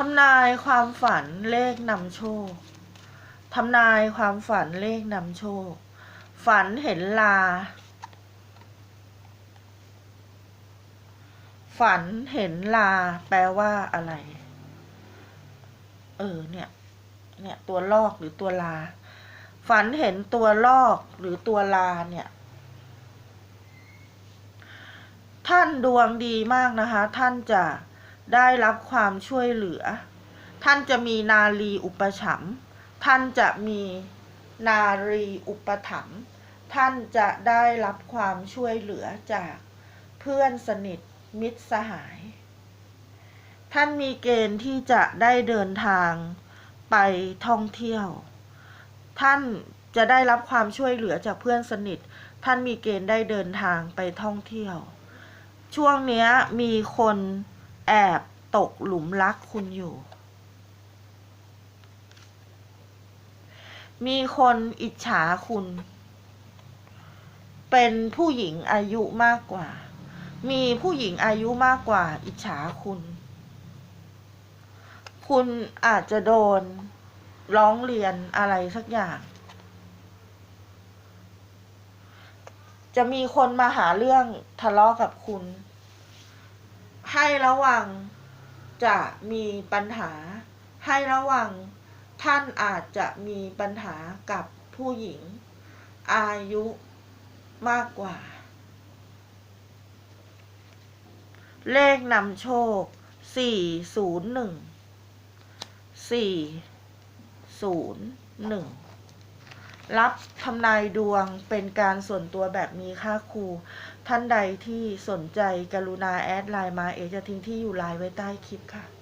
ทำนายความฝันเลขนำโชค ทำนายความฝันเลขนำโชค ฝันเห็นลา ฝันเห็นลา แปลว่าอะไร เออ เนี่ย เนี่ย ตัวลอกหรือตัวลา ฝันเห็นตัวลอกหรือตัวลาเนี่ย ท่านดวงดีมากนะคะ ท่านจะ ได้รับความช่วยเหลือ ท่านจะมีนารีอุปถัมภ์ท่านจะมีนารีอุปถัมภ์ท่านจะได้รับความช่วยเหลือจากเพื่อนสนิทมิตรสหาย ท่านมีเกณฑ์ที่จะได้เดินทางไปท่องเที่ยว ท่านจะได้รับความช่วยเหลือจากเพื่อนสนิท ท่านมีเกณฑ์ได้เดินทางไปท่องเที่ยว ช่วงเนี้ยมีคน แอบตกหลุมรักคุณอยู่ มีคนอิจฉาคุณ เป็นผู้หญิงอายุมากกว่า มีผู้หญิงอายุมากกว่า อิจฉาคุณ คุณอาจจะโดนร้องเรียนอะไรสักอย่าง จะมีคนมาหาเรื่องทะเลาะกับคุณ ให้ระวังจะมีปัญหา ให้ระวังท่านอาจจะมีปัญหากับผู้หญิง อายุมากกว่า เลขนำโชค 401 401 รับทำนายดวงเป็นการส่วนตัวแบบมีค่าครู ท่านใดที่สนใจกรุณาแอดไลน์มาเอจะทิ้งที่อยู่ไลน์ไว้ใต้คลิปค่ะ